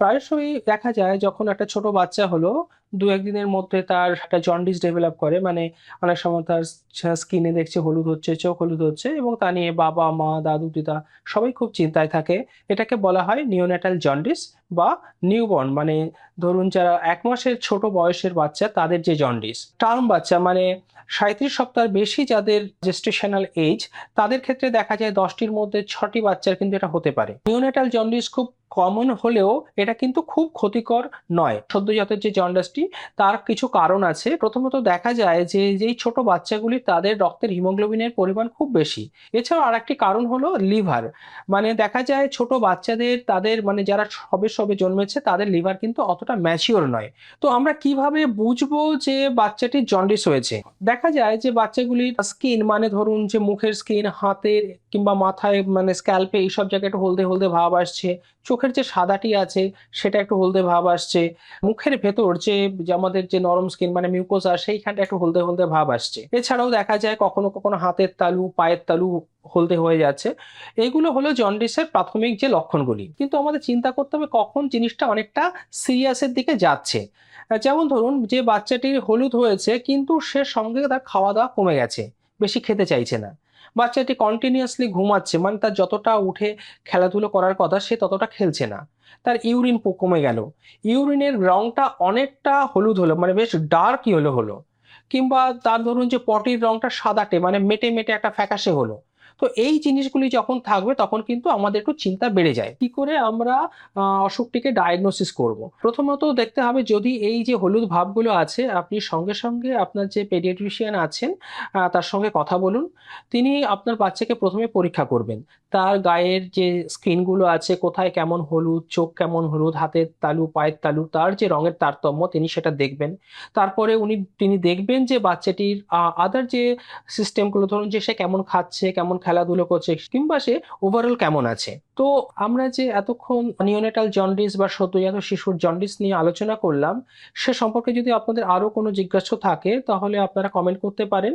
প্রায়শই দেখা যায় যখন একটা ছোট বাচ্চা হলো দু একদিনের মধ্যে তার একটা জন্ডিস ডেভেলপ করে মানে অনেক সময় তার স্কিনে দেখছে হলুদ হচ্ছে, চোখ হলুদ হচ্ছে এবং তা নিয়ে বাবা, মা, দাদু, দিদা সবাই খুব চিন্তায় থাকে। এটাকে বলা হয় নিওনেটাল জন্ডিস বা নিউবর্ন মানে ধরুন যারা এক মাসের ছোট বয়সের বাচ্চা তাদের যে জন্ডিস টার্ম বাচ্চা মানে সাঁত্রিশ সপ্তাহ বেশি যাদের জেস্টেশনাল এজ তাদের ক্ষেত্রে দেখা যায় দশটির মধ্যে ছটি বাচ্চার কিন্তু এটা হতে পারে। নিওনেটাল জন্ডিস খুব কমন হলেও এটা কিন্তু খুব ক্ষতিকর নয়। সদ্যজাতের যে জন্ডিসটি তার কিছু কারণ আছে। প্রথমত দেখা যায় যে, যেই ছোট বাচ্চাগুলি তাদের রক্তের হিমোগ্লোবিনের পরিমাণ খুব বেশি। এছাড়াও আরেকটি কারণ হলো লিভার। মানে দেখা যায় ছোট বাচ্চাদের, তাদের মানে যারা সবে সবে জন্মেছে, তাদের লিভার কিন্তু অতটা ম্যাচিওর নয়। তো আমরা কীভাবে বুঝব যে বাচ্চাটির জন্ডিস হয়েছে? দেখা যায় যে বাচ্চাগুলির স্কিন মানে ধরুন যে মুখের স্কিন, হাতের কিংবা মাথায় মানে স্ক্যাল্পে এইসব জায়গায় একটু হলদে হলদে ভাব আসছে। চোখের যে সাদাটি আছে, সেটা একটু হলদে ভাব আসছে। মুখের ভেতর যে যে আমাদের যে নরম স্কিন মানে মিউকোসা সেইখানটা একটু হলদে হলদে ভাব আসছে। এছাড়াও দেখা যায় কখনো কখনো হাতের তালু, পায়ের তালু হলদে হয়ে যাচ্ছে। এইগুলো হলো জন্ডিসের প্রাথমিক যে লক্ষণগুলি। কিন্তু আমাদের চিন্তা করতে হবে কখন জিনিসটা অনেকটা সিরিয়াসের দিকে যাচ্ছে। যেমন ধরুন যে বাচ্চাটির হলুদ হয়েছে, কিন্তু সে সঙ্গে তার খাওয়া দাওয়া কমে গেছে। বেশি খেতে চাইছে না। বাচ্চাটি কন্টিনিউয়াসলি ঘুমাচ্ছে। মানে তার যতটা উঠে খেলাধুলো করার কথা, সে ততটা খেলছে না। তার ইউরিন কমে গেল। ইউরিনের রঙটা অনেকটা হলুদ হলো মানে বেশ ডার্ক হলো হলো। কিংবা তার ধরুন যে পটির রংটা সাদাটে মানে মেটে মেটে একটা ফ্যাকাশে হলো। তো এই জিনিসগুলি যখন থাকবে, তখন কিন্তু আমাদের একটু চিন্তা বেড়ে যায়। কি করে আমরা অসুখটিকে ডায়াগনোসিস করব? প্রথমত দেখতে হবে যদি এই যে হলুদ ভাবগুলো আছে, আপনি সঙ্গে সঙ্গে আপনার যে পেডিয়াট্রিশিয়ান আছেন তার সঙ্গে কথা বলুন। তিনি আপনার বাচ্চাকে প্রথমে পরীক্ষা করবেন। তার গায়ের যে স্কিনগুলো আছে, কোথায় কেমন হলুদ, চোখ কেমন হলুদ, হাতের তালু, পায়ের তালু, তার যে রঙের তারতম্য, তিনি সেটা দেখবেন। তারপরে উনি, তিনি দেখবেন যে বাচ্চাটির আদার যে সিস্টেমগুলো ধরুন যে সে কেমন খাচ্ছে, কেমন খেলাধুলো করছে, কিংবা সে ওভারঅল কেমন আছে? তো আমরা যে এতক্ষণ নিওনেটাল জন্ডিস বা সদ্যজাত শিশুর জন্ডিস নিয়ে আলোচনা করলাম, সে সম্পর্কে যদি আপনাদের আরও কোনো জিজ্ঞাসা থাকে, তাহলে আপনারা কমেন্ট করতে পারেন।